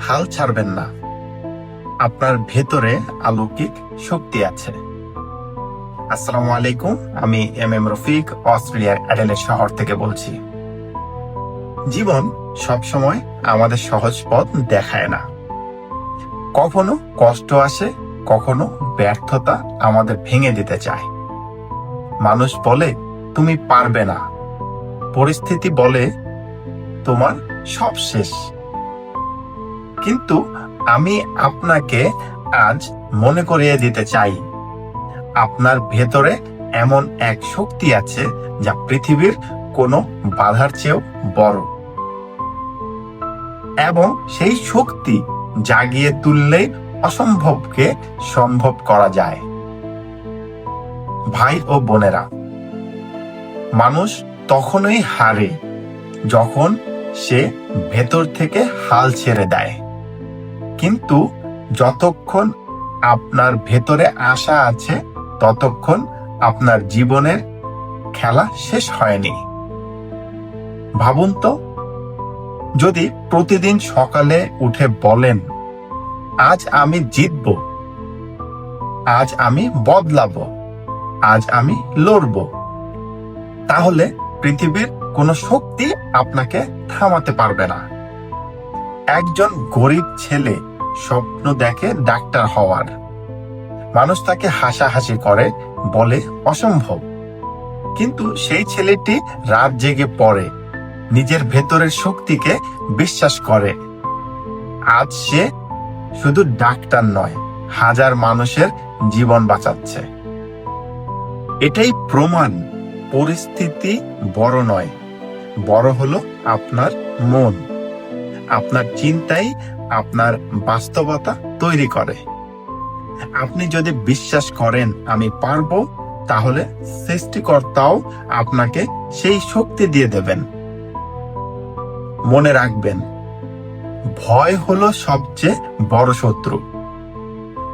হাল ছাড়বেন না। আপনার ভেতরে অলৌকিক শক্তি আছে। আসসালামু আলাইকুম, আমি এম এম রফিক, অস্ট্রেলিয়ার অ্যাডেলের শহর থেকে বলছি। জীবন সবসময় আমাদের সহজ পথ দেখায় না। কখনো কষ্ট আসে, কখনো ব্যর্থতা আমাদের ভেঙে দিতে চায়। মানুষ বলে, তুমি পারবে না। পরিস্থিতি বলে, তোমার সব শেষ। কিন্তু আমি আপনাকে আজ মনে করিয়ে দিতে চাই। আপনার ভেতরে এমন এক শক্তি আছে যা পৃথিবীর কোনো বাধার চেয়েও বড়। এবং সেই শক্তি জাগিয়ে তুললে অসম্ভবকে সম্ভব করা যায়। ভাই ও বোনেরা, মানুষ তখনই হারে যখন সে ভেতর থেকে হাল ছেড়ে দেয়। কিন্তু যতক্ষণ আপনার ভেতরে আশা আছে, ততক্ষণ আপনার জীবনের খেলা শেষ হয়নি। ভাবুন তো, যদি প্রতিদিন সকালে উঠে বলেন, আজ আমি জিতব, আজ আমি বদলাবো, আজ আমি লড়ব, তাহলে পৃথিবীর কোনো শক্তি আপনাকে থামাতে পারবে না। একজন গরিব ছেলে স্বপ্ন দেখে ডাক্তার হওয়ার। মানুষ তাকে হাসাহাসি করে, বলে অসম্ভব। কিন্তু সেই ছেলেটি রাত জেগে পড়ে, নিজের ভেতরের শক্তিকে বিশ্বাস করে। আজ সে শুধু ডাক্তার নয়, হাজার মানুষের জীবন বাঁচাচ্ছে। এটাই প্রমাণ, পরিস্থিতি বড় নয়, বড় হলো আপনার মন। আপনার চিন্তাই আপনার বাস্তবতা তৈরি করে। আপনি যদি বিশ্বাস করেন আমি পারব, তাহলে সৃষ্টিকর্তাও আপনাকে সেই শক্তি দিয়ে দেবেন। মনে রাখবেন, ভয় হলো সবচেয়ে বড় শত্রু,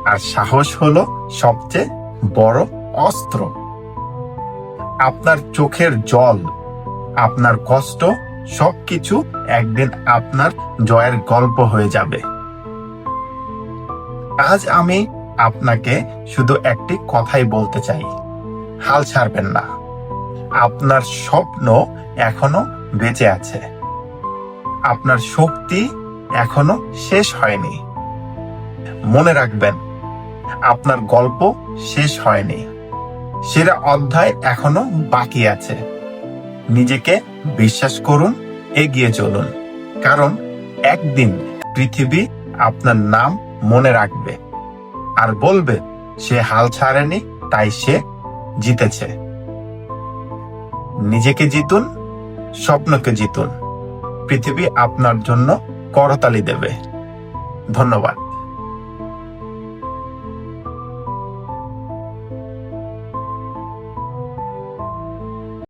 আর সাহস হলো সবচেয়ে বড় অস্ত্র। আপনার চোখের জল, আপনার কষ্ট সবকিছু একদিন আপনার জয়ের গল্প হয়ে যাবে। আজ আমি আপনাকে শুধু একটি কথাই বলতে চাই। হাল ছাড়বেন না। আপনার স্বপ্ন এখনও বেঁচে আছে। আপনার শক্তি এখনও শেষ হয়নি। মনে রাখবেন, আপনার গল্প শেষ হয়নি। সেরা অধ্যায় এখনও বাকি আছে। নিজেকে বিশ্বাস করুন, এগিয়ে চলুন। কারণ একদিন পৃথিবী আপনার নাম মনে রাখবে আর বলবে, সে হাল ছাড়েনি, তাই সে জিতেছে। নিজেকে জিতুন, স্বপ্নকে জিতুন। পৃথিবী আপনার জন্য করতালি দেবে। ধন্যবাদ।